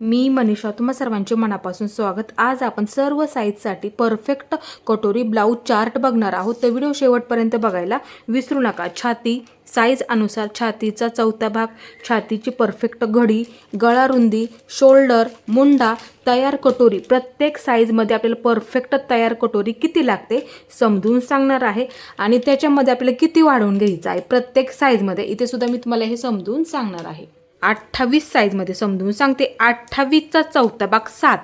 मी मनीषा तुम्हा सर्वांचे मनापासून स्वागत. आज आपण सर्व साईजसाठी परफेक्ट कटोरी ब्लाऊज चार्ट बघणार आहोत. तर व्हिडिओ शेवटपर्यंत बघायला विसरू नका. छाती साईज अनुसार छातीचा चौथा भाग छातीची परफेक्ट घडी गळा रुंदी शोल्डर मुंडा तयार कटोरी. प्रत्येक साईजमध्ये आपल्याला परफेक्ट तयार कटोरी किती लागते समजून सांगणार आहे. आणि त्याच्यामध्ये आपल्याला किती वाढवून घ्यायचं आहे प्रत्येक साईजमध्ये इथे सुद्धा मी तुम्हाला हे समजून सांगणार आहे. अठ्ठावीस साईजमध्ये समजून सांगते अठ्ठावीसचा चौथा भाग सात.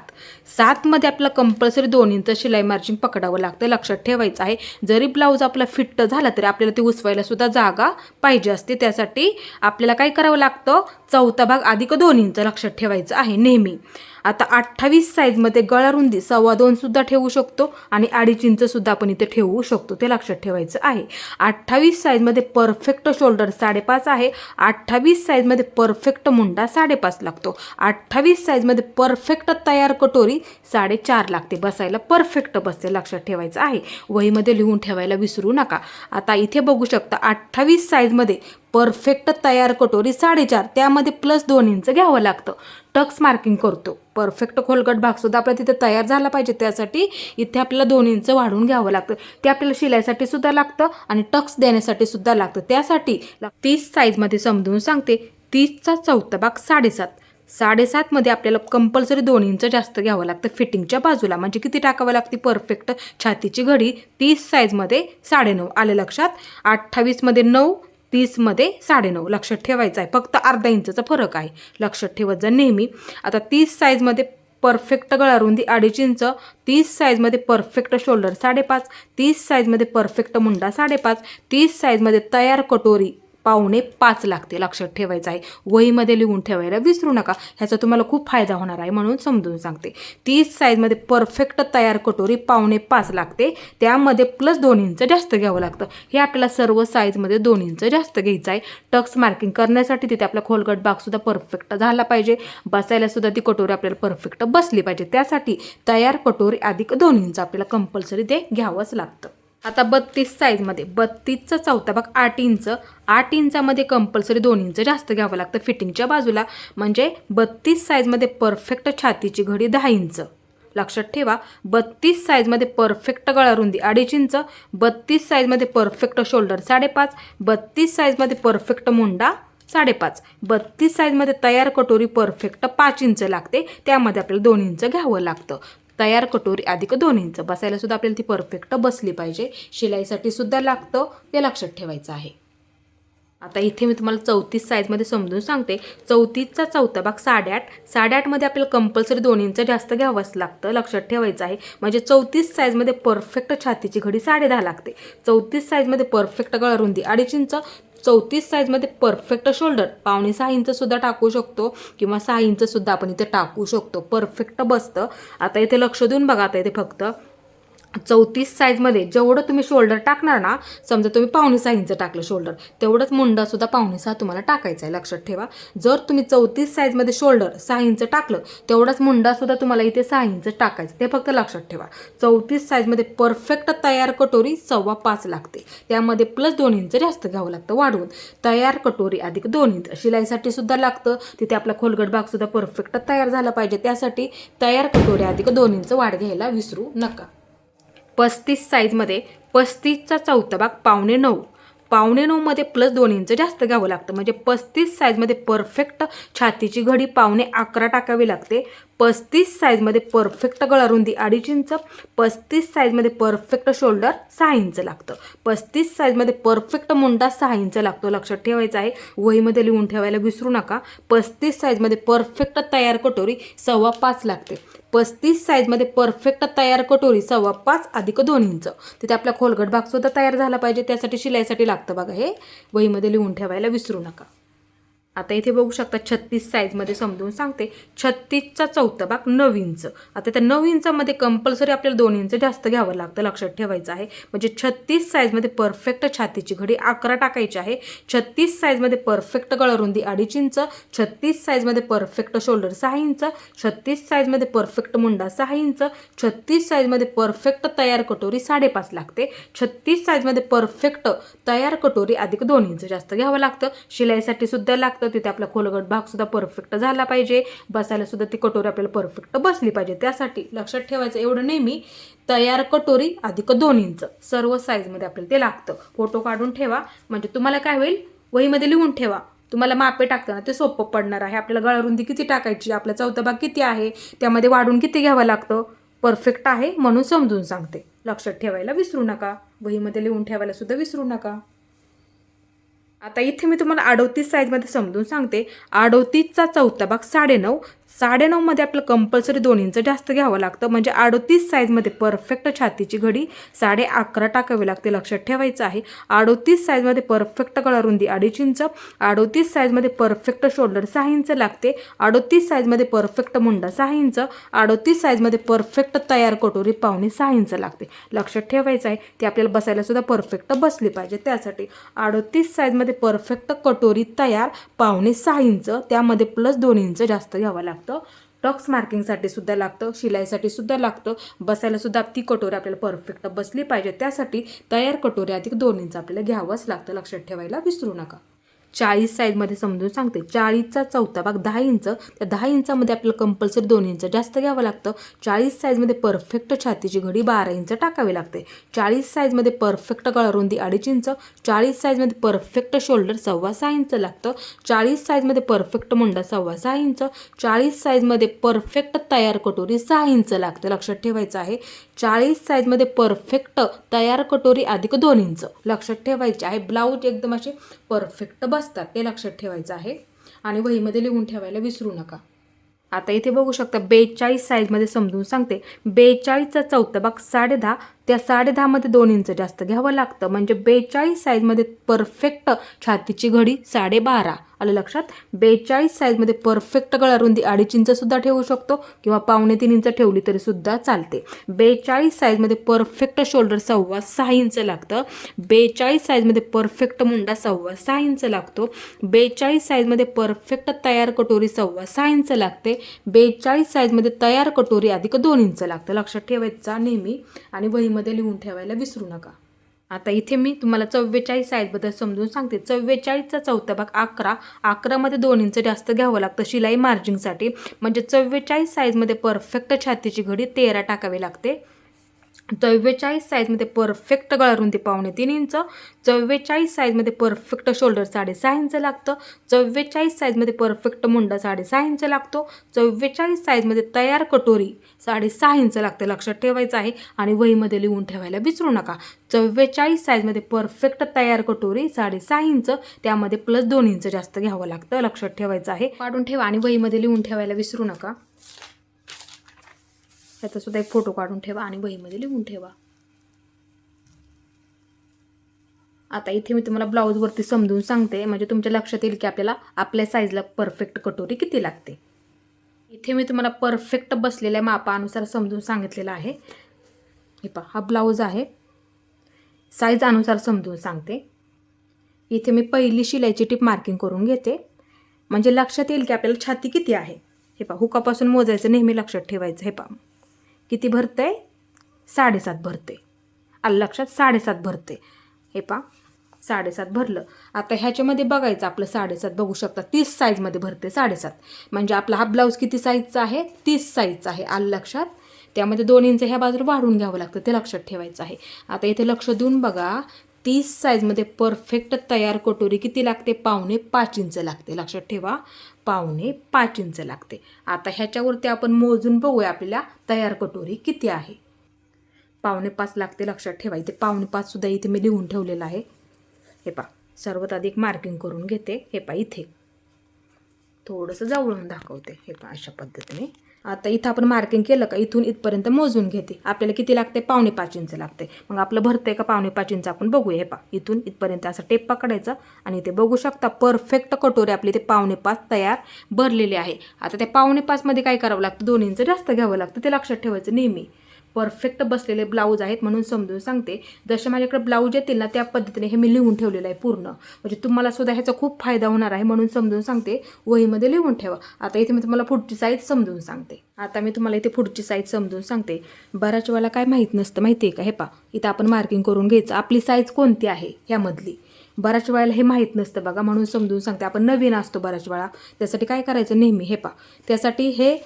सातमध्ये आपल्याला कंपल्सरी दोन इंच शिलाई मार्जिन पकडावं लागतं. लक्षात ठेवायचं आहे जरी ब्लाऊज आपला फिट्ट झाला तरी आपल्याला ते उसवायला सुद्धा जागा पाहिजे असते. त्यासाठी आपल्याला काय करावं लागतं? चौथा भाग अधिक दोन इंच लक्षात ठेवायचं आहे नेहमी. आता अठ्ठावीस साईजमध्ये गळा रुंदी सव्वा दोनसुद्धा ठेवू शकतो आणि अडीच इंचसुद्धा आपण इथे ठेवू शकतो. ते लक्षात ठेवायचं आहे. अठ्ठावीस साईजमध्ये परफेक्ट शोल्डर साडेपाच आहे. अठ्ठावीस साईजमध्ये परफेक्ट मुंडा साडेपाच लागतो. अठ्ठावीस साईजमध्ये परफेक्ट तयार कटोरी साडेचार लागते. बसायला परफेक्ट बसते लक्षात ठेवायचं आहे. वहीमध्ये लिहून ठेवायला विसरू नका. आता इथे बघू शकता अठ्ठावीस साईजमध्ये परफेक्ट तयार कटोरी साडेचार त्यामध्ये प्लस दोन इंच घ्यावं लागतं. टक्स मार्किंग करतो. परफेक्ट खोलगट भागसुद्धा आपला तिथे तयार झाला पाहिजे. त्यासाठी इथे आपल्याला दोन इंच वाढवून घ्यावं लागतं. ते आपल्याला शिलाईसाठी सुद्धा लागतं आणि टक्स देण्यासाठी सुद्धा लागतं. त्यासाठी तीस साईजमध्ये समजून सांगते. तीसचा चौथा भाग साडेसात. साडेसातमध्ये आपल्याला कंपल्सरी दोन इंच जास्त घ्यावं लागतं. फिटिंगच्या बाजूला म्हणजे किती टाकावं लागते? परफेक्ट छातीची घडी तीस साईजमध्ये साडेनऊ. आले लक्षात? अठ्ठावीसमध्ये नऊ तीसमध्ये साडेनऊ. लक्षात ठेवायचं आहे फक्त अर्धा इंचचा फरक आहे. लक्षात ठेवत जा नेहमी. आता तीस साईजमध्ये परफेक्ट गळा रुंदी अडीच इंच. तीस साईजमध्ये परफेक्ट शोल्डर साडेपाच. तीस साईजमध्ये परफेक्ट मुंडा साडेपाच. तीस साईजमध्ये तयार कटोरी पावणे पाच लागते लक्षात ठेवायचं आहे. वहीमध्ये लिहून ठेवायला विसरू नका. ह्याचा तुम्हाला खूप फायदा होणार आहे म्हणून समजून सांगते. तीस साईजमध्ये परफेक्ट तयार कटोरी पावणे पाच लागते. त्यामध्ये प्लस दोन इंच जास्त घ्यावं लागतं. हे आपल्याला सर्व साईजमध्ये दोन इंच जास्त घ्यायचं आहे. टक्स मार्किंग करण्यासाठी तिथे आपला खोलगट भागसुद्धा परफेक्ट झाला पाहिजे. बसायलासुद्धा ती कटोरी आपल्याला परफेक्ट बसली पाहिजे. त्यासाठी तयार कटोरी अधिक दोन इंच आपल्याला कंपल्सरी ते घ्यावंच लागतं. आता बत्तीस साईजमध्ये बत्तीसचा चौथा भाग आठ इंच आठ इंचामध्ये कंपल्सरी दोन इंच जास्त घ्यावं लागतं फिटिंगच्या बाजूला. म्हणजे बत्तीस साईजमध्ये परफेक्ट छातीची घडी दहा इंच लक्षात ठेवा बत्तीस साईजमध्ये परफेक्ट गळा रुंदी अडीच इंच बत्तीस साईजमध्ये परफेक्ट शोल्डर साडेपाच बत्तीस साईजमध्ये परफेक्ट मुंडा साडेपाच बत्तीस साईजमध्ये तयार कटोरी परफेक्ट पाच इंच लागते त्यामध्ये आपल्याला दोन इंच घ्यावं लागतं. तयार कटोरी अधिक दोन इंच. बसायला सुद्धा आपल्याला ती परफेक्ट बसली पाहिजे. शिलाईसाठी सुद्धा लागतं ते लक्षात ठेवायचं आहे. आता इथे मी तुम्हाला चौतीस साईजमध्ये समजून सांगते. चौतीसचा चौथा भाग साडेआठ. साडेआठमध्ये आपल्याला कंपल्सरी दोन इंच जास्त घ्यावंच लागतं लक्षात ठेवायचं आहे. म्हणजे चौतीस साईजमध्ये परफेक्ट छातीची घडी साडेदहा लागते. चौतीस साईजमध्ये परफेक्ट गळा रुंदी अडीच इंच. चौतीस साईजमध्ये परफेक्ट शोल्डर पावणे सहा इंचसुद्धा टाकू शकतो किंवा सहा इंचसुद्धा आपण इथे टाकू शकतो. परफेक्ट बसतं. आता इथे लक्ष देऊन बघा आता इथे फक्त चौतीस साईजमध्ये जेवढं तुम्ही शोल्डर टाकणार ना समजा तुम्ही पावणे सहा इंच टाकलं शोल्डर तेवढंच मुंडासुद्धा पावणे सहा तुम्हाला टाकायचं आहे लक्षात ठेवा. जर तुम्ही चौतीस साईजमध्ये शोल्डर सहा इंच टाकलं तेवढाच मुंडासुद्धा तुम्हाला इथे सहा इंच टाकायचं ते फक्त लक्षात ठेवा. चौतीस साईजमध्ये परफेक्ट तयार कटोरी सव्वा पाच लागते. त्यामध्ये प्लस दोन इंच जास्त घ्यावं लागतं वाढवून. तयार कटोरी अधिक दोन इंच. शिलाईसाठी सुद्धा लागतं. तिथे आपला खोलगट भागसुद्धा परफेक्ट तयार झाला पाहिजे. त्यासाठी तयार कटोरी अधिक दोन इंच वाढ घ्यायला विसरू नका. पस्तीस साईजमध्ये पस्तीसचा चौथा भाग पावणे नऊ. पावणे नऊमध्ये प्लस दोन इंच जास्त घ्यावं लागतं. म्हणजे पस्तीस साईजमध्ये परफेक्ट छातीची घडी पावणे अकरा टाकावी लागते. पस्तीस साईजमध्ये परफेक्ट गळारुंदी अडीच इंच पस्तीस साईजमध्ये परफेक्ट शोल्डर सहा इंच लागतं. पस्तीस साईजमध्ये परफेक्ट मुंडा सहा इंच लागतो. लक्षात ठेवायचं आहे. वहीमध्ये लिहून ठेवायला विसरू नका. पस्तीस साईजमध्ये परफेक्ट तयार कटोरी सव्वा पाच लागते. पस्तीस साईजमध्ये परफेक्ट तयार कटोरी सव्वा पाच अधिक दोन इंच. तिथे आपला खोलगट भागसुद्धा तयार झाला पाहिजे. त्यासाठी शिलाईसाठी लागतं बघा हे. वहीमध्ये लिहून ठेवायला विसरू नका. आता इथे बघू शकता छत्तीस साईजमध्ये समजून सांगते. छत्तीसचा चौथा भाग नऊ इंच आता त्या नऊ इंचामध्ये कंपल्सरी आपल्याला दोन इंच जास्त घ्यावं लागतं लक्षात ठेवायचं आहे. म्हणजे छत्तीस साईजमध्ये परफेक्ट छातीची घडी अकरा टाकायची आहे. छत्तीस साईजमध्ये परफेक्ट गळरुंदी अडीच इंच छत्तीस साईजमध्ये परफेक्ट शोल्डर सहा इंच छत्तीस साईजमध्ये परफेक्ट मुंडा सहा इंच छत्तीस साईजमध्ये परफेक्ट तयार कटोरी साडेपाच लागते. छत्तीस साईजमध्ये परफेक्ट तयार कटोरी अधिक दोन इंच जास्त घ्यावं लागतं. शिलाईसाठी सुद्धा लागतं. लागतं तिथे आपला खोलगट भागसुद्धा परफेक्ट झाला पाहिजे. बसायलासुद्धा ती कटोरी आपल्याला परफेक्ट बसली पाहिजे. त्यासाठी लक्षात ठेवायचं एवढं नेहमी तयार कटोरी अधिक दोन इंच. सर्व साईजमध्ये आपल्याला ते लागतं. फोटो काढून ठेवा. म्हणजे तुम्हाला काय होईल? वहीमध्ये लिहून ठेवा. तुम्हाला मापे टाकताना ते सोपं पडणार आहे. आपल्याला गळारुंदी किती टाकायची? आपला चौथा भाग किती आहे? त्यामध्ये वाढून किती घ्यावं लागतं? परफेक्ट आहे म्हणून समजून सांगते. लक्षात ठेवायला विसरू नका. वहीमध्ये लिहून ठेवायला सुद्धा विसरू नका. आता इथे मी तुम्हाला अडोतीस साईजमध्ये समजून सांगते. अडोतीसचा चौथा भाग साडेनऊ साडेनऊमध्ये आपलं कंपल्सरी दोन इंच जास्त घ्यावं लागतं. म्हणजे अडोतीस साईजमध्ये परफेक्ट छातीची घडी साडे अकरा टाकावी लागते लक्षात ठेवायचं आहे. अडोतीस साईजमध्ये परफेक्ट गळारुंदी अडीच इंच अडोतीस साईजमध्ये परफेक्ट शोल्डर सहा इंच लागते अडोतीस साईजमध्ये परफेक्ट मुंडा सहा इंच अडोतीस साईजमध्ये परफेक्ट तयार कटोरी पावणे सहा इंच लागते. लक्षात ठेवायचं आहे ती आपल्याला बसायलासुद्धा परफेक्ट बसली पाहिजे. त्यासाठी अडोतीस साईजमध्ये परफेक्ट कटोरी तयार पावणे सहा इंच त्यामध्ये प्लस दोन इंच जास्त घ्यावं लागतं. टॉक्स मार्किंगसाठी सुद्धा लागतं शिलाईसाठी सुद्धा लागतं. बसायला सुद्धा ती कटोरी आपल्याला परफेक्ट बसली पाहिजे. त्यासाठी तयार कटोरी अधिक दोन इंच आपल्याला घ्यावंच लागतं. लक्षात ठेवायला विसरू नका. चाळीस साईजमध्ये समजून सांगते. चाळीसचा चौथा भाग दहा इंच. त्या दहा इंचामध्ये आपल्याला कंपल्सरी दोन इंच जास्त घ्यावं लागतं. चाळीस साईजमध्ये परफेक्ट छातीची घडी बारा इंच टाकावी लागते. चाळीस साईजमध्ये परफेक्ट गळारुंदी अडीच इंच. चाळीस साईजमध्ये परफेक्ट शोल्डर सव्वा सहा इंच लागतं. चाळीस साईजमध्ये परफेक्ट मुंडा सव्वा सहा इंच. चाळीस साईजमध्ये परफेक्ट तयार कटोरी सहा इंच लागते. लक्षात ठेवायचं आहे. चाळीस साईजमध्ये परफेक्ट तयार कटोरी अधिक दोन इंच. लक्षात ठेवायची आहे. ब्लाऊज एकदम असे परफेक्ट बस असतात ते लक्षात ठेवायचं आहे. आणि वहीमध्ये लिहून ठेवायला विसरू नका. आता इथे बघू शकता बेचाळीस साईजमध्ये समजून सांगते. बेचाळीसचा चौथा भाग साडे दहा त्या साडे दहामध्ये दोन इंच जास्त घ्यावं लागतं. म्हणजे बेचाळीस साईजमध्ये परफेक्ट छातीची घडी साडेबारा आलं लक्षात? बेचाळीस साईजमध्ये परफेक्ट गळारुंदी अडीच इंचसुद्धा ठेवू शकतो किंवा पावणे तीन इंच ठेवली तरीसुद्धा चालते. बेचाळीस साईजमध्ये परफेक्ट शोल्डर सव्वा सहा इंच लागतं. बेचाळीस साईजमध्ये परफेक्ट मुंडा सव्वा सहा इंच लागतो. बेचाळीस साईजमध्ये परफेक्ट तयार कटोरी सव्वा सहा इंच लागते. बेचाळीस साईजमध्ये तयार कटोरी अधिक दोन इंच लागतं. लक्षात ठेवायचा नेहमी. आणि वही डायरीमध्ये लिहून ठेवायला विसरू नका. आता इथे मी तुम्हाला चव्वेचाळीस साईजबद्दल समजून सांगते. चव्वेचाळीसचा चौथा भाग अकरा. अकरामध्ये दोन इंच जास्त घ्यावं लागतं शिलाई मार्जिंगसाठी म्हणजे चव्वेचाळीस साईजमध्ये परफेक्ट छातीची घडी तेरा टाकावी लागते. चव्वेचाळीस साईजमध्ये परफेक्ट गळारुंदी पावणे तीन इंच. चव्वेचाळीस साईजमध्ये परफेक्ट शोल्डर साडेसहा इंच लागतं. चव्वेचाळीस साईजमध्ये परफेक्ट मुंडा साडेसहा इंच लागतो. चव्वेचाळीस साईजमध्ये तयार कटोरी साडेसहा इंच लागते लक्षात ठेवायचं आहे. आणि वहीमध्ये लिहून ठेवायला विसरू नका. चव्वेचाळीस साईजमध्ये परफेक्ट तयार कटोरी साडेसहा इंच त्यामध्ये प्लस दोन इंच जास्त घ्यावं लागतं लक्षात ठेवायचं आहे. काढून ठेवा आणि वहीमध्ये लिहून ठेवायला विसरू नका. त्याचा सुद्धा एक फोटो काढून ठेवा आणि वहीमध्ये लिहून ठेवा. आता इथे मी तुम्हाला ब्लाऊजवरती समजून सांगते. म्हणजे तुमच्या लक्षात येईल की आपल्याला आपल्या साईजला परफेक्ट कटोरी किती लागते. इथे मी तुम्हाला परफेक्ट बसलेल्या मापानुसार समजून सांगितलेलं आहे. हे पहा हा ब्लाऊज आहे. साईज अनुसार समजून सांगते. इथे मी पहिली शिलाईची टीप मार्किंग करून घेते. म्हणजे लक्षात येईल की आपल्याला छाती किती आहे. हे पहा हुकापासून मोजायचं नेहमी लक्षात ठेवायचं. हे पहा. किती भरते साडेसात भरते आलं लक्षात? साडेसात भरते हे पा साडेसात भरलं. आता ह्याच्यामध्ये बघायचं आपलं साडेसात बघू शकता. तीस साईजमध्ये भरते साडेसात. म्हणजे आपला हा ब्लाऊज किती साईजचा आहे? तीस साईजचा आहे. आलं लक्षात? त्यामध्ये दोन इंच ह्या बाजूला वाढून घ्यावं लागतं ते लक्षात ठेवायचं आहे. आता इथे लक्ष देऊन बघा तीस साईजमध्ये परफेक्ट तयार कटोरी किती लागते? पावणे पाच इंच लागते. लक्षात ठेवा पावणे पाच इंच लागते. आता ह्याच्यावरती आपण मोजून बघूया आपल्याला तयार कटोरी किती आहे. पावणे पाच लागते लक्षात ठेवा. इथे पावणे पाच सुद्धा इथे मी लिहून ठेवलेलं आहे. हे पा सर्वात आधी एक मार्किंग करून घेते. हे पा इथे. थोडंसं जवळून दाखवते. हे पा अशा पद्धतीने. आता इथं आपण मार्किंग केलं का इथून इथपर्यंत मोजून घेते. आपल्याला किती लागते? पावणे पाच इंच लागते. मग आपलं भरतंय का पावणे पाच इंच आपण बघूया. हे पा इथून इथपर्यंत असा टेप पकडायचा आणि ते बघू शकता परफेक्ट कटोरी आपली ते पावणे पाच तयार भरलेले आहे. आता त्या पावणे पाचमध्ये काय करावं लागतं? दोन इंच जास्त घ्यावं लागतं. ते लक्षात ठेवायचं नेहमी. परफेक्ट बसलेले ब्लाऊज आहेत म्हणून समजून सांगते. जसे माझ्याकडे ब्लाऊज येतील ना त्या पद्धतीने हे मी लिहून ठेवलेलं आहे पूर्ण. म्हणजे तुम्हाला सुद्धा ह्याचा खूप फायदा होणार आहे म्हणून समजून सांगते. वहीमध्ये लिहून ठेवा. आता इथे मी तुम्हाला पुढची साईज समजून सांगते. आता मी तुम्हाला इथे पुढची साईज समजून सांगते. बऱ्याच वेळेला काय माहीत नसतं माहिती आहे का? हे पा इथं आपण मार्किंग करून घ्यायचं. आपली साईज कोणती आहे ह्यामधली? बऱ्याच वेळेला हे माहीत नसतं बघा म्हणून समजून सांगते. आपण नवीन असतो बऱ्याच वेळा. त्यासाठी काय करायचं नेहमी? हे पा त्यासाठी हे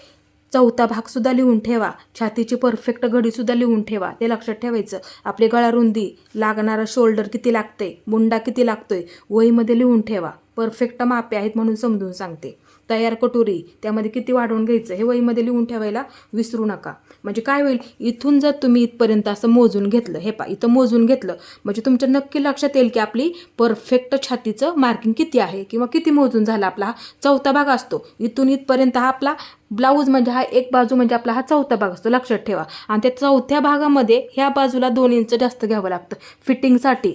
चौथा भागसुद्धा लिहून ठेवा. छातीची परफेक्ट घडीसुद्धा लिहून ठेवा. ते लक्षात ठेवायचं. आपली गळा रुंदी लागणारा शोल्डर किती लागते मुंडा किती लागतोय वहीमध्ये लिहून ठेवा. परफेक्ट मापे आहेत म्हणून समजून सांगते. तयार कटोरी त्यामध्ये किती वाढवून घ्यायचं हे वहीमध्ये लिहून ठेवायला विसरू नका. म्हणजे काय होईल? इथून जर तुम्ही इथपर्यंत असं मोजून घेतलं हे पा इथं मोजून घेतलं म्हणजे तुमच्या नक्की लक्षात येईल की आपली परफेक्ट छातीचं मार्किंग किती आहे किंवा किती मोजून झाला आपला हा चौथा भाग असतो. इथून इथपर्यंत हा आपला ब्लाऊज म्हणजे हा एक बाजू म्हणजे आपला हा चौथा भाग असतो. लक्षात ठेवा. आणि त्या चौथ्या भागामध्ये ह्या बाजूला दोन इंच जास्त घ्यावं लागतं. फिटिंगसाठी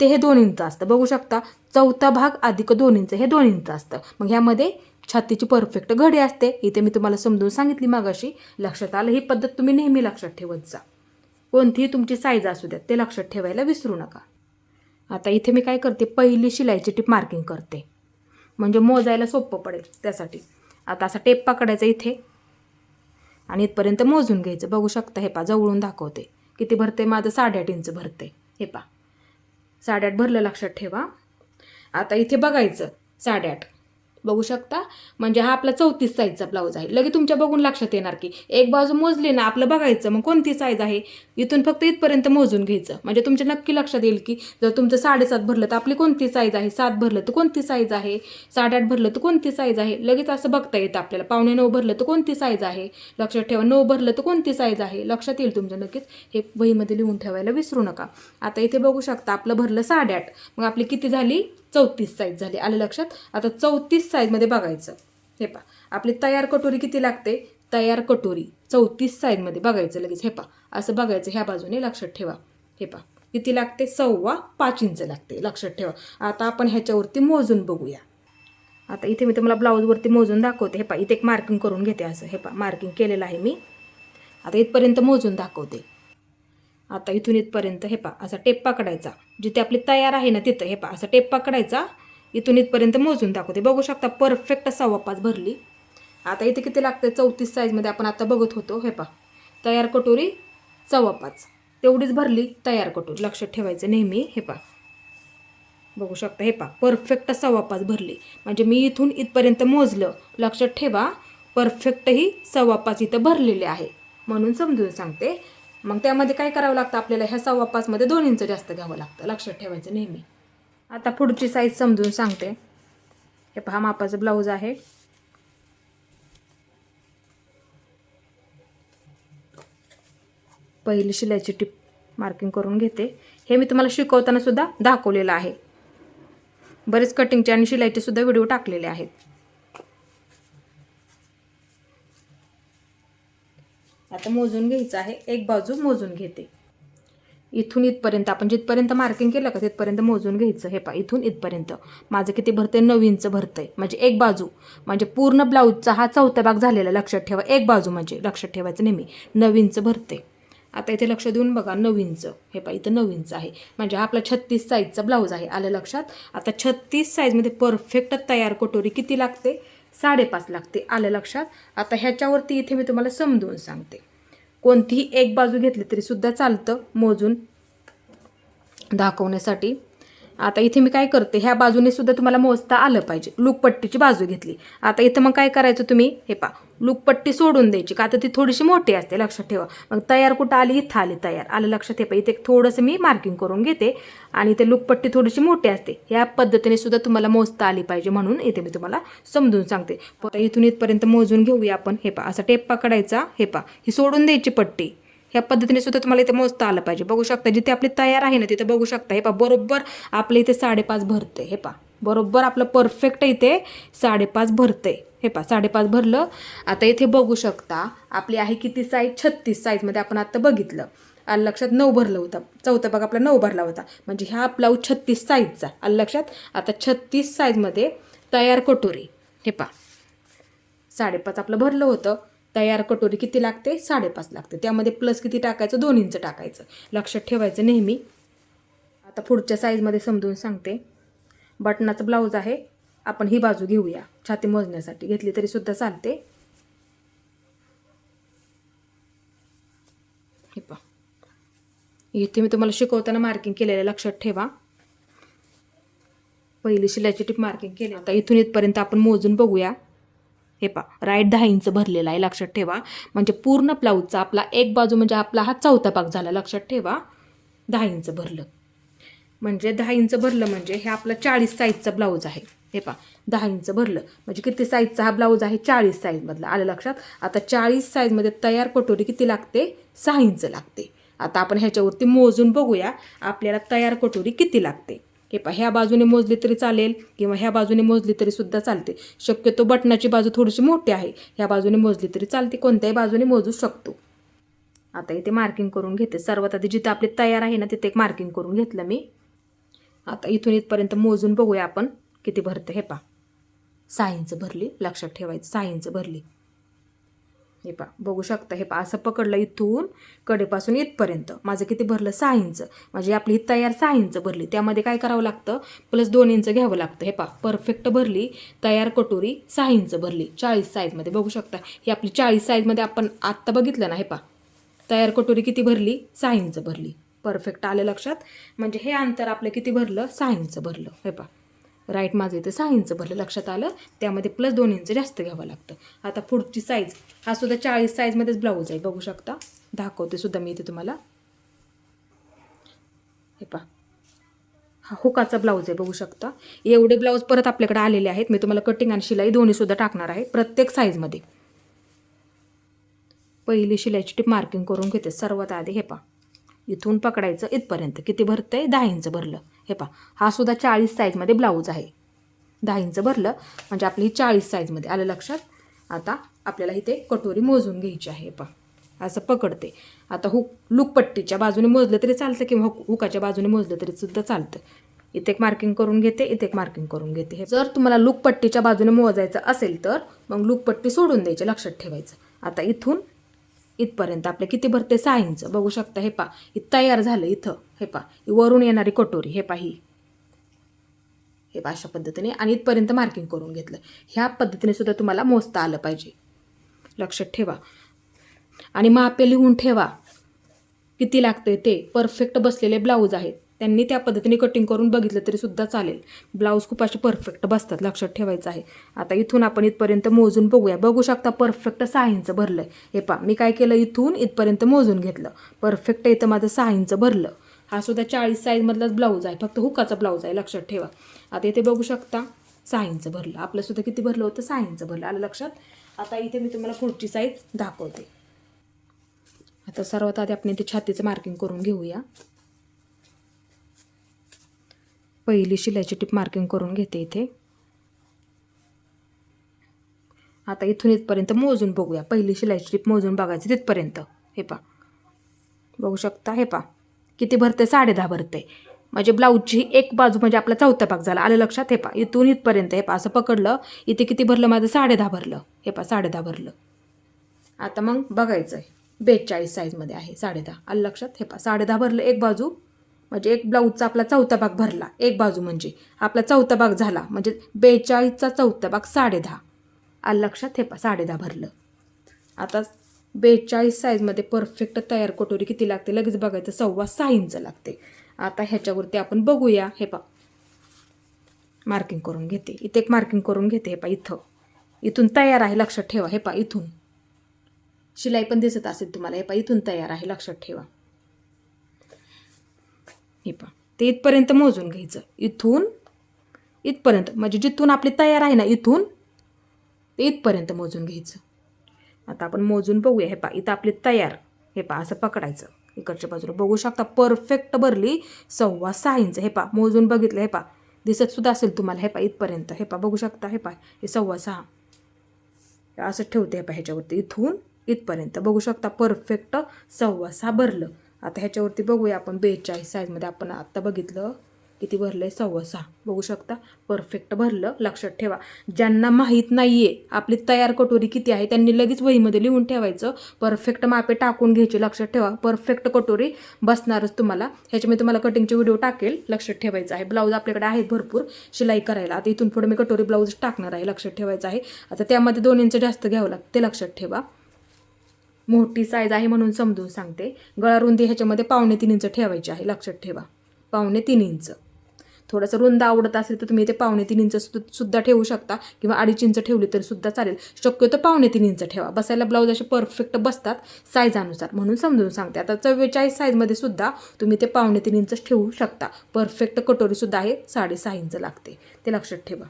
ते हे दोन इंच असतं. बघू शकता चौथा भाग अधिक दोन इंच हे दोन इंच असतं. मग ह्यामध्ये छातीची परफेक्ट घडी असते. इथे मी तुम्हाला समजून सांगितली मागाशी. लक्षात आलं ही पद्धत तुम्ही नेहमी लक्षात ठेवत जा. कोणतीही तुमची साईज असू द्या ते लक्षात ठेवायला विसरू नका. आता इथे मी काय करते पहिली शिलाईची टीप मार्किंग करते. म्हणजे मोजायला सोपं पडेल त्यासाठी. आता असा टेप पकडायचा इथे. आणि इथपर्यंत मोजून घ्यायचं. बघू शकता हे पा जवळून दाखवते. किती भरते? माझं साडेआठ इंच भरते. हे पा साडेआठ भरलं लक्षात ठेवा. आता इथे बघायचं. साडेआठ. बघू शकता. म्हणजे हा आपला चौतीस साईजचा ब्लाऊज आहे. लगे तुमच्या बघून लक्षात येणार की एक बाजू मोजली ना आपलं बघायचं मग कोणती साईज आहे? इथून फक्त इथपर्यंत मोजून घ्यायचं. म्हणजे तुमच्या नक्की लक्षात येईल की जर तुमचं साडेसात भरलं तर आपली कोणती साईज आहे? सात भरलं तर कोणती साईज आहे? साडेआठ भरलं तर कोणती साईज आहे? लगेच असं बघता येतं आपल्याला. पावणे नऊ भरलं तर कोणती साईज आहे? लक्षात ठेवा नऊ भरलं तर कोणती साईज आहे? लक्षात येईल तुमच्या नक्कीच. हे वहीमध्ये लिहून ठेवायला विसरू नका. आता इथे बघू शकता आपलं भरलं साडेआठ. मग आपली किती झाली? चौतीस साईज झाली. आलं लक्षात? आता चौतीस साईजमध्ये बघायचं. हे पा आपली तयार कटोरी किती लागते? तयार कटोरी. चौतीस साईजमध्ये बघायचं लगेच. हे पा असं बघायचं ह्या बाजूने लक्षात ठेवा. हे पा किती लागते? सव्वा पाच इंच लागते. लक्षात ठेवा. आता आपण ह्याच्यावरती मोजून बघूया. आता इथे मी तुम्हाला ब्लाऊजवरती मोजून दाखवते. हे पा इथे एक मार्किंग करून घेते असं. हे पा मार्किंग केलेलं आहे मी. आता इथपर्यंत मोजून दाखवते. आता इथून इथपर्यंत हे पा असा टेप पकडायचा. जिथे आपली तयार आहे ना तिथं हे पा असा टेप पकडायचा. इथून इथपर्यंत मोजून दाखवते. बघू शकता परफेक्ट सव्वा पाच भरली. आता इथे किती लागते चौतीस साईजमध्ये आपण आता बघत होतो हे पा तयार कटोरी सव्वा पाच तेवढीच भरली तयार कटोरी. लक्षात ठेवायचं नेहमी हे पा बघू शकता हे पा परफेक्ट सव्वा पाच भरली. म्हणजे मी इथून इथपर्यंत मोजलं. लक्षात ठेवा परफेक्ट ही सव्वा पाच इथं भरलेले आहे. म्हणून समजून सांगते मग त्यामध्ये काय करावं लागतं आपल्याला? ह्या सव्वा पाचमध्ये दोन इंच जास्त घ्यावं लागतं. लक्षात ठेवायचं नेहमी. आता पुढची साईज समजून सांगते. हे पहा मापाचं ब्लाऊज आहे. पहिली शिलाईची टिप मार्किंग करून घेते. हे मी तुम्हाला शिकवताना सुद्धा दाखवलेलं आहे. बरेच कटिंगचे आणि शिलाईचे सुद्धा व्हिडिओ टाकलेले आहेत. आता मोजून घ्यायचं आहे. एक बाजू मोजून घेते. इथून इथपर्यंत आपण जिथपर्यंत मार्किंग केलं का तिथपर्यंत मोजून घ्यायचं हे पा इथून इथपर्यंत. माझं किती भरते नऊ इंच भरतंय. म्हणजे एक बाजू. म्हणजे पूर्ण ब्लाऊजचा हा चौथा भाग झालेला. लक्षात ठेवा. एक बाजू म्हणजे लक्षात ठेवायचं नेहमी. नऊ इंच भरते आता इथे लक्ष देऊन बघा. नऊ इंच हे पा इथं नऊ इंच आहे. म्हणजे हा आपला छत्तीस साईजचा ब्लाऊज आहे. आलं लक्षात? आता छत्तीस साईजमध्ये परफेक्ट तयार कटोरी किती लागते? साडेपाच लागते आलं लक्षात? आता ह्याच्यावरती इथे मी तुम्हाला समजून सांगते. कोणतीही एक बाजू घेतली तरीसुद्धा चालतं मोजून दाखवण्यासाठी. आता इथे मी काय करते ह्या बाजूने सुद्धा तुम्हाला मोजता आलं पाहिजे. लूकपट्टीची बाजू घेतली. आता इथं मग काय करायचं तुम्ही? हे पा लूकपट्टी सोडून द्यायची का? तर ती थोडीशी मोठी असते लक्षात ठेवा. मग तयार कुठं आली? इथं आली तयार. आलं लक्षात ठेवा. इथे थोडंसं मी मार्किंग करून घेते. आणि ते लूकपट्टी थोडीशी मोठी असते. ह्या पद्धतीने सुद्धा तुम्हाला मोजता आली पाहिजे म्हणून इथे मी तुम्हाला समजून सांगते. इथून इथपर्यंत मोजून घेऊया आपण. हे पा असा टेप पकडायचा हे पा ही सोडून द्यायची पट्टी. ह्या पद्धतीने सुद्धा तुम्हाला इथे मोजता आलं पाहिजे. बघू शकता जिथे आपली तयार आहे ना तिथे बघू शकता. हे पा बरोबर आपले इथे साडेपाच भरते. हे पा बरोबर आपलं परफेक्ट इथे साडेपाच भरते. हे पा साडेपाच भरलं. आता इथे बघू शकता आपली आहे किती साईज छत्तीस साईजमध्ये आपण आत्ता बघितलं. आल लक्षात नऊ भरलं होतं. चौथा भाग आपला नऊ भरला होता. म्हणजे ह्या ब्लाऊज छत्तीस साईजचा आल लक्षात आता छत्तीस साईजमध्ये तयार कटोरी. हे पा साडेपाच आपलं भरलं होतं. तयार कटोरी किती लागते? साडेपाच लागते. त्यामध्ये प्लस किती टाकायचं? दोन इंच टाकायचं. लक्षात ठेवायचं नेहमी. आता पुढच्या साईजमध्ये समजून सांगते. बटनाचं ब्लाऊज आहे. आपण ही बाजू घेऊया. छाती मोजण्यासाठी. घेतली तरी सुद्धा चालते. हे पहा. इथे मी तुम्हाला शिकवताना मार्किंग केलेलं लक्षात ठेवा. पहिली शिलाची टीप मार्किंग केली. आता इथून इथपर्यंत आपण मोजून बघूया. हे पा राईट दहा इंच भरलेला आहे लक्षात ठेवा. म्हणजे पूर्ण ब्लाऊजचा आपला एक बाजू म्हणजे आपला हा चौथा भाग झाला लक्षात ठेवा. दहा इंच भरलं. म्हणजे दहा इंच भरलं म्हणजे हे आपलं चाळीस साईजचा ब्लाऊज आहे. हे पा दहा इंच भरलं. म्हणजे किती साईजचा हा ब्लाऊज आहे? चाळीस साईजमधला आलं लक्षात? आता चाळीस साईजमध्ये तयार कटोरी किती लागते? सहा इंच लागते. आता आपण ह्याच्यावरती मोजून बघूया आपल्याला तयार कटोरी किती लागते. हे पा ह्या बाजूने मोजली तरी चालेल किंवा ह्या बाजूने मोजली तरी सुद्धा चालते. शक्यतो बटनाची बाजू थोडीशी मोठी आहे. ह्या बाजूने मोजली तरी चालते कोणत्याही बाजूने मोजू शकतो. आता इथे मार्किंग करून घेते. सर्वात आधी जिथं आपली तयार आहे ना तिथे एक मार्किंग करून घेतलं मी. आता इथून इथपर्यंत मोजून बघूया आपण किती भरते हे पा सहा इंच भरली लक्षात ठेवायचं सहा इंच भरली. हे पा बघू शकता हे पा असं पकडलं इथून कडेपासून इथपर्यंत. माझं किती भरलं? सहा इंच. म्हणजे आपली ही तयार सहा इंच भरली. त्यामध्ये काय करावं लागतं? प्लस दोन इंच घ्यावं लागतं. हे पा परफेक्ट भरली तयार कटोरी सहा इंच भरली. चाळीस साईजमध्ये बघू शकता ही आपली चाळीस साईजमध्ये आपण आत्ता बघितलं ना हे पा तयार कटोरी किती भरली? सहा इंच भरली. परफेक्ट आलं लक्षात. म्हणजे हे अंतर आपलं किती भरलं? सहा इंच भरलं. हे पा राईट माझं इथं सहा इंच भरलं लक्षात आलं? त्यामध्ये प्लस दोन इंच जास्त घ्यावं लागतं. आता पुढची साईज हा सुद्धा चाळीस साईजमध्येच ब्लाऊज आहे बघू शकता. दाखवते सुद्धा मी इथे तुम्हाला. हे पा हा हुकाचा ब्लाऊज आहे बघू शकता. एवढे ब्लाऊज परत आपल्याकडे आलेले आहेत. मी तुम्हाला कटिंग आणि शिलाई दोन्हीसुद्धा टाकणार आहे प्रत्येक साईजमध्ये पहिली शिलाईची टीप मार्किंग करून घेते सर्वात आधी. हे पा इथून पकडायचं इथपर्यंत. किती भरतंय? दहा इंच भरलं. हे पा हा सुद्धा चाळीस साईजमध्ये ब्लाऊज आहे. दहा इंच भरलं म्हणजे आपली ही चाळीस साईजमध्ये आलं लक्षात? आता आपल्याला इथे कटोरी मोजून घ्यायची आहे पहा. पा असं पकडते. आता हुक लुकपट्टीच्या बाजूने मोजलं तरी चालतं किंवा हुक हुकाच्या बाजूने मोजलं तरी सुद्धा चालतं. इथे एक मार्किंग करून घेते इथे एक मार्किंग करून घेते. हे जर तुम्हाला लुकपट्टीच्या बाजूने मोजायचं असेल तर मग लुकपट्टी सोडून द्यायची लक्षात ठेवायचं. आता इथून इथपर्यंत आपले किती भरते सहा इंच बघू शकता हे पा ही तयार झालं इथं. हे पा वरून येणारी कटोरी हे पा ही. हे पा अशा पद्धतीने आणि इथपर्यंत मार्किंग करून घेतलं. ह्या पद्धतीने सुद्धा तुम्हाला मोजता आलं पाहिजे. लक्षात ठेवा. आणि मापे लिहून ठेवा. किती लागतंय ते? परफेक्ट बसलेले ब्लाऊज आहेत. त्यांनी त्या पद्धतीने कटिंग करून बघितलं तरी सुद्धा चालेल. ब्लाऊज खूप असे परफेक्ट बसतात लक्षात ठेवायचं आहे. आता इथून आपण इथपर्यंत मोजून बघूया. बघू शकता परफेक्ट सहा इंच भरलं हे पा मी काय केलं? इथून इथपर्यंत मोजून घेतलं. परफेक्ट इथं माझं सहा इंच भरलं. हा सुद्धा चाळीस साईजमधलाच ब्लाऊज आहे. फक्त हुकाचा ब्लाऊज आहे लक्षात ठेवा. आता इथे बघू शकता सहा इंच भरलं आपलंसुद्धा किती भरलं होतं? सहा इंच भरलं. आलं लक्षात? आता इथे मी तुम्हाला पुढची साईज दाखवते. आता सर्वात आधी आपण इथे छातीचं मार्किंग करून घेऊया. पहिली शिलाईची टीप मार्किंग करून घेते इथे. आता इथून इथपर्यंत मोजून बघूया. पहिली शिलाईची टीप मोजून बघायची तिथपर्यंत. हे पा बघू शकता हे पा किती भरते? साडे दहा भरते. म्हणजे ब्लाऊजची एक बाजू म्हणजे आपला चौथा भाग झाला. आलं लक्षात? हे पा इथून इथपर्यंत हे पा असं पकडलं. इथे किती भरलं? माझं साडे दहा भरलं. हे पा साडे दहा भरलं. आता मग बघायचं आहे बेचाळीस साईजमध्ये आहे साडे दहा. आलं लक्षात? हे पा साडे दहा भरलं एक बाजू. म्हणजे एक ब्लाऊजचा आपला चौथा भाग भरला एक बाजू म्हणजे. आपला चौथा भाग झाला म्हणजे बेचाळीसचा चौथा भाग साडेदहा. आ आलं लक्षात? हे पा साडे दहा भरलं. आता बेचाळीस साईजमध्ये परफेक्ट तयार कटोरी किती लागते? लगेच बघायचं सव्वा सहा इंच लागते. आता ह्याच्यावरती आपण बघूया हे पा मार्किंग करून घेते. इथे एक मार्किंग करून घेते हे पा इथं. इथून तयार आहे लक्षात ठेवा हे पा इथून. शिलाई पण दिसत असेल तुम्हाला हे पा इथून तयार आहे लक्षात ठेवा. हे पहा. ते इथपर्यंत मोजून घ्यायचं. इथून इथपर्यंत. म्हणजे जिथून आपली तयार आहे ना इथून ते इथपर्यंत मोजून घ्यायचं. आता आपण मोजून बघूया. हे पा इथं आपली तयार. हे पा असं पकडायचं. इकडच्या बाजूला बघू शकता परफेक्ट भरली सव्वा सहा इंच हे पा मोजून बघितलं. हे पा दिसत सुद्धा असेल तुम्हाला. हे पा इथपर्यंत. हे पा बघू शकता. हे पा हे सव्वा सहा. असं ठेवते. हे पा ह्याच्यावरती. इथून इथपर्यंत. बघू शकता परफेक्ट सव्वा सहा भरलं. आता ह्याच्यावरती बघूया आपण बेचाळीस साईजमध्ये आपण आत्ता बघितलं किती भरलं आहे सव्वा सहा. बघू शकता? परफेक्ट भरलं. लक्षात ठेवा. ज्यांना माहीत नाही आहे आपली तयार कटोरी किती आहे त्यांनी लगेच वहीमध्ये लिहून ठेवायचं. परफेक्ट मापे टाकून घ्यायचे लक्षात ठेवा. परफेक्ट कटोरी बसणारच तुम्हाला. ह्याच्यामध्ये मी तुम्हाला कटिंगचे व्हिडिओ टाकेल. लक्षात ठेवायचं आहे. ब्लाऊज आपल्याकडे आहेत भरपूर. शिलाई करायला. आता इथून पुढे मी कटोरी ब्लाऊज टाकणार आहे. लक्षात ठेवायचं आहे. आता त्यामध्ये दोन इंच जास्त घ्यावं लागतं. ते लक्षात ठेवा. मोठी साईज आहे म्हणून समजून सांगते. गळा रुंदी ह्याच्यामध्ये पावणे तीन इंच ठेवायची आहे. लक्षात ठेवा. पावणे तीन इंच. थोडंसं रुंद आवडत असेल तर तुम्ही ते पावणे तीन इंच सुद्धा ठेवू शकता किंवा अडीच इंच ठेवली तरी सुद्धा चालेल. शक्यतो पावणे तीन इंच ठेवा. बसायला ब्लाऊज असे परफेक्ट बसतात साईजानुसार म्हणून समजून सांगते. आता चव्वेचाळीस साईजमध्ये सुद्धा तुम्ही ते पावणे तीन इंच ठेवू शकता. परफेक्ट कटोरीसुद्धा आहे. साडेसहा इंच लागते. ते लक्षात ठेवा.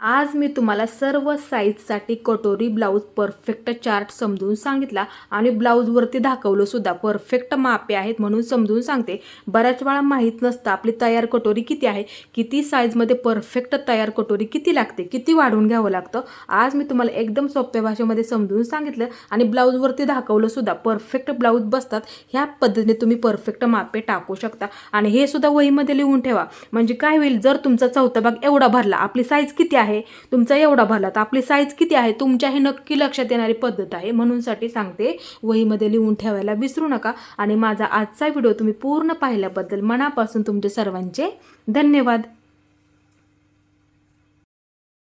आज मी तुम्हाला सर्व साईजसाठी कटोरी ब्लाऊज परफेक्ट चार्ट समजून सांगितला आणि ब्लाऊजवरती दाखवलं सुद्धा परफेक्ट मापे आहेत म्हणून समजून सांगते. बऱ्याच वेळा माहीत नसतं आपली तयार कटोरी किती आहे किती साईजमध्ये परफेक्ट तयार कटोरी किती लागते किती वाढवून घ्यावं लागतं. आज मी तुम्हाला एकदम सोप्या भाषेमध्ये समजून सांगितलं आणि ब्लाऊजवरती दाखवलं सुद्धा परफेक्ट ब्लाऊज बसतात. ह्या पद्धतीने तुम्ही परफेक्ट मापे टाकू शकता. आणि हे सुद्धा वहीमध्ये लिहून ठेवा. म्हणजे काय होईल जर तुमचा चौथा भाग एवढा भरला आपली साईज किती आहे? आहे? तुमचा एवढा भला. तर आपली साईज किती आहे? तुमच्या हे नक्की लक्षात येणारी पद्धत आहे. म्हणूनसाठी सांगते वहीमध्ये लिहून ठेवायला विसरू नका. आणि माझा आजचा व्हिडिओ तुम्ही पूर्ण पाहिल्याबद्दल मनापासून तुमचे सर्वांचे धन्यवाद.